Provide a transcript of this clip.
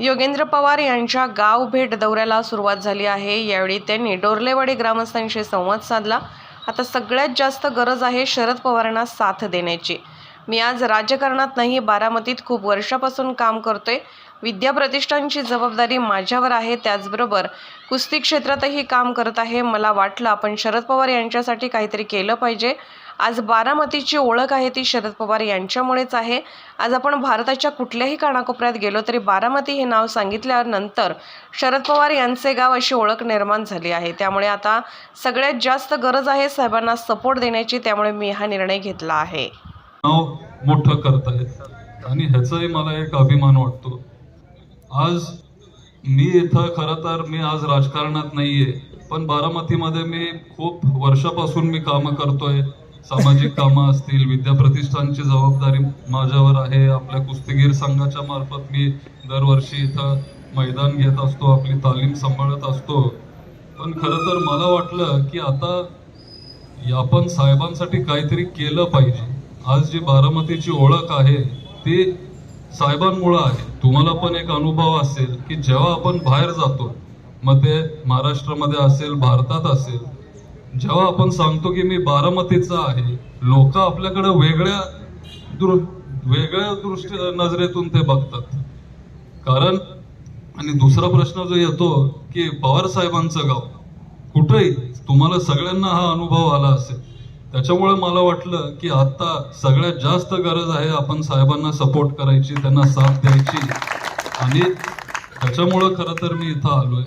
योगेंद्र पवार यांच्या गाव भेट दौऱ्याला सुरुवात झाली आहे. यावेळी त्यांनी डोरलेवाडी ग्रामस्थांशी संवाद साधला. आता सगळ्यात जास्त गरज आहे शरद पवारांना साथ देण्याची. मी आज राजकारणात नाही बारामतीत खूप वर्षापासून काम करतोय. विद्या प्रतिष्ठानची जबाबदारी माझ्यावर आहे त्याचबरोबर कुस्ती क्षेत्रातही काम करत आहे. मला वाटलं आपण शरद पवार यांच्यासाठी काहीतरी केलं पाहिजे. आज बारामतीची ओळख आहे ती शरद पवार यांच्यामुळेच आहे. आज आपण भारताच्या कुठल्याही कानाकोपऱ्यात गेलो तरी बारामती हे नाव सांगितल्यानंतर शरद पवार यांचे गाव अशी ओळख निर्माण झाली आहे. त्यामुळे आता सगळ्यात जास्त गरज आहे साहेबांना सपोर्ट देण्याची त्यामुळे मी हा निर्णय घेतला आहे. नाव मोठं करतायत. आणि ह्याचाही मला एक अभिमान वाटतो. आज मी इथं खरं तर मी आज राजकारणात नाहीये पण बारामतीमध्ये मी खूप वर्षापासून मी कामं करतोय. सामाजिक कामं असतील विद्याप्रतिष्ठानची जबाबदारी माझ्यावर आहे. आपल्या कुस्तीगीर संघाच्या मार्फत मी दरवर्षी इथं मैदान घेत असतो आपली तालीम सांभाळत असतो. पण खरं तर मला वाटलं की आता आपण साहेबांसाठी काहीतरी केलं पाहिजे. आज जी बारामतीची ओळख आहे ती साहेबांमुळं आहे. तुम्हाला पण एक अनुभव असेल की जेव्हा आपण बाहेर जातो मग ते महाराष्ट्रामध्ये असेल भारतात असेल जेव्हा आपण सांगतो की मी बारामतीचा आहे लोक आपल्याकडे वेगळ्या दृ वेगळ्या दृष्टी नजरेतून ते बघतात. कारण आणि दुसरा प्रश्न जो येतो की पवार साहेबांचं गाव कुठेही तुम्हाला सगळ्यांना हा अनुभव आला असेल. त्याच्यामुळे मला वाटलं की आता सगळ्यात जास्त गरज आहे आपण साहेबांना सपोर्ट करायची त्यांना साथ द्यायची. आणि त्याच्यामुळं खरं तर मी इथं आलोय.